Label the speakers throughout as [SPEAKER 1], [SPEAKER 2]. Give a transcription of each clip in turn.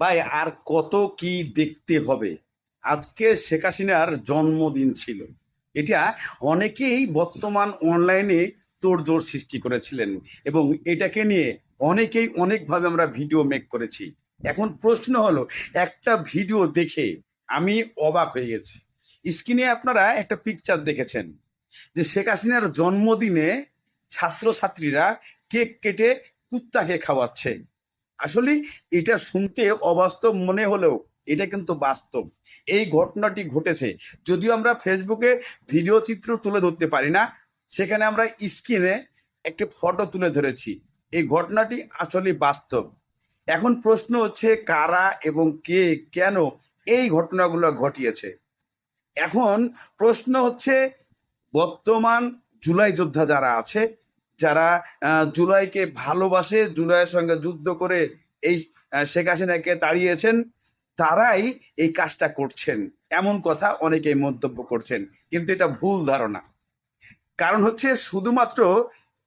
[SPEAKER 1] ভাই, আর কত কি দেখতে হবে? আজকে শেখ হাসিনার জন্মদিন ছিল। এটা অনেকেই বর্তমান অনলাইনে তোড়জোড় সৃষ্টি করেছিলেন এবং এটাকে নিয়ে অনেকেই অনেকভাবে আমরা ভিডিও মেক করেছি। এখন প্রশ্ন হলো, একটা ভিডিও দেখে আমি অবাক হয়ে গেছি। স্ক্রিনে আপনারা একটা পিকচার দেখেছেন যে শেখ হাসিনার জন্মদিনে ছাত্রছাত্রীরা কেক কেটে কুত্তাকে খাওয়াচ্ছে। আসলে এটা শুনতে অবাস্তব মনে হলেও এটা কিন্তু বাস্তব। এই ঘটনাটি ঘটেছে। যদিও আমরা ফেসবুকে ভিডিও চিত্র তুলে ধরতে পারি না, সেখানে আমরা স্ক্রিনে একটি ফটো তুলে ধরেছি। এই ঘটনাটি আসলে বাস্তব। এখন প্রশ্ন হচ্ছে, কারা এবং কে কেন এই ঘটনাগুলো ঘটিয়েছে? এখন প্রশ্ন হচ্ছে, বর্তমান জুলাই যোদ্ধা যারা আছে যারা জুলাইকে ভালোবাসে, জুলাইয়ের সঙ্গে যুদ্ধ করে এই শেখ হাসিনাকে তাড়িয়েছেন, তারাই এই কাজটা করছেন। এমন কথা অনেকেই মন্তব্য করছেন, কিন্তু এটা ভুল ধারণা। কারণ হচ্ছে শুধুমাত্র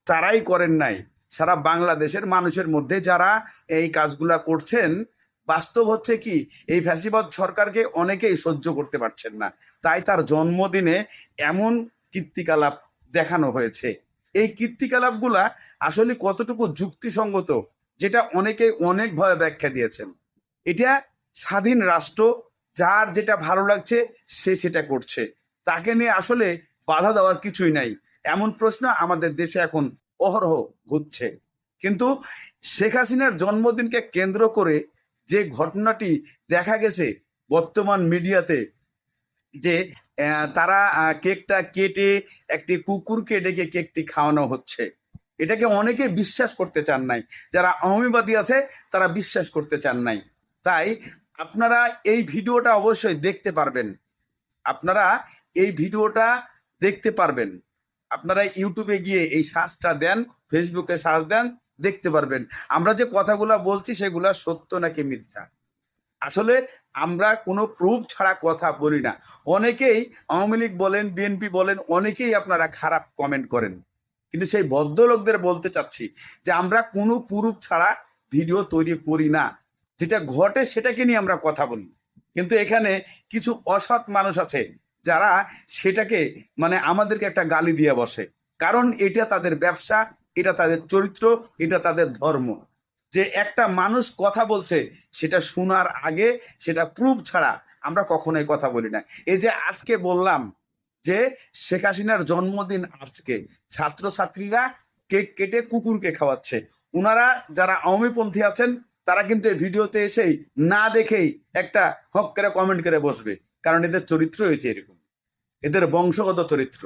[SPEAKER 1] তারাই করেন নাই, সারা বাংলাদেশের মানুষের মধ্যে যারা এই কাজগুলা করছেন, বাস্তব হচ্ছে কি, এই ফ্যাসিবাদ সরকারকে অনেকেই সহ্য করতে পারছেন না। তাই তার জন্মদিনে এমন কীর্তিকলাপ দেখানো হয়েছে। এই কীর্তিকলাপগুলা আসলে কতটুকু যুক্তিসঙ্গত, যেটা অনেকে অনেকভাবে ব্যাখ্যা দিয়েছেন। এটা স্বাধীন রাষ্ট্র, যার যেটা ভালো লাগছে, সে সেটা করছে। তাকে নিয়ে আসলে বাধা দেওয়ার কিছুই নাই। এমন প্রশ্ন আমাদের দেশে এখন অহরহ ঘুরছে। কিন্তু শেখ হাসিনার জন্মদিনকে কেন্দ্র করে যে ঘটনাটি দেখা গেছে বর্তমান মিডিয়াতে, যে তারা কেকটা কেটে একটি কুকুরকে ডেকে কেকটি খাওয়ানো হচ্ছে। এটাকে অনেকে বিশ্বাস করতে চান নাই। যারা অহমিবাদী আছে, তারা বিশ্বাস করতে চান নাই। তাই আপনারা এই ভিডিওটা অবশ্যই দেখতে পারবেন। আপনারা এই ভিডিওটা দেখতে পারবেন। আপনারা ইউটিউবে গিয়ে এই সার্চটা দেন, ফেসবুকে সার্চ দেন, দেখতে পারবেন। আমরা যে কথাগুলো বলছি, সেগুলা সত্য নাকি মিথ্যা? আসলে আমরা কোনো প্রুফ ছাড়া কথা বলি না। অনেকেই আওয়ামী লীগ বলেন বিএনপি বলেন, অনেকেই আপনারা খারাপ কমেন্ট করেন। কিন্তু সেই ভদ্রলোকদের বলতে চাচ্ছি যে আমরা কোনো প্রুফ ছাড়া ভিডিও তৈরি করি না। যেটা ঘটে সেটাকে নিয়ে আমরা কথা বলি। কিন্তু এখানে কিছু অসৎ মানুষ আছে যারা সেটাকে মানে আমাদেরকে একটা গালি দিয়ে বসে। কারণ এটা তাদের ব্যবসা, এটা তাদের চরিত্র, এটা তাদের ধর্ম। যে একটা মানুষ কথা বলছে, সেটা শোনার আগে সেটা প্রুফ ছাড়া আমরা কখনোই কথা বলি না। এই যে আজকে বললাম যে শেখ হাসিনার জন্মদিন আজকে, ছাত্রছাত্রীরা কেক কেটে কুকুরকে খাওয়াচ্ছে। ওনারা যারা আওয়ামীপন্থী আছেন, তারা কিন্তু এই ভিডিওতে এসেই না দেখেই একটা হক করে কমেন্ট করে বসবে, কারণ এদের চরিত্র হয়েছে এরকম। এদের বংশগত চরিত্র।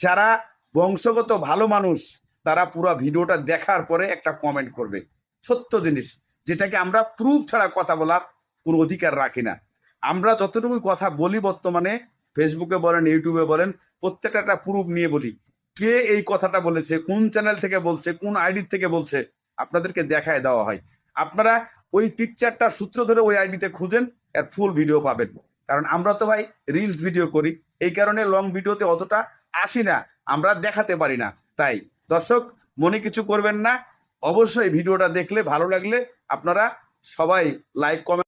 [SPEAKER 1] যারা বংশগত ভালো মানুষ, তারা পুরো ভিডিওটা দেখার পরে একটা কমেন্ট করবে। সত্য জিনিস, যেটাকে আমরা প্রুফ ছাড়া কথা বলার কোনো অধিকার রাখি না। আমরা যতটুকু কথা বলি বর্তমানে ফেসবুকে বলেন ইউটিউবে বলেন, প্রত্যেকটা একটা প্রুফ নিয়ে বলি। কে এই কথাটা বলেছে, কোন চ্যানেল থেকে বলছে, কোন আইডি থেকে বলছে, আপনাদেরকে দেখায় দেওয়া হয়। আপনারা ওই পিকচারটা সূত্র ধরে ওই আইডিতে খুঁজেন এর ফুল ভিডিও পাবেন। কারণ আমরা তো ভাই রিলস ভিডিও করি, এই কারণে লং ভিডিওতে অতটা আসি না, আমরা দেখাতে পারি না। তাই দর্শক, মনে কিছু করবেন না অবশ্যই ভিডিওটা দেখলে ভালো লাগলে আপনারা সবাই লাইক কমেন্ট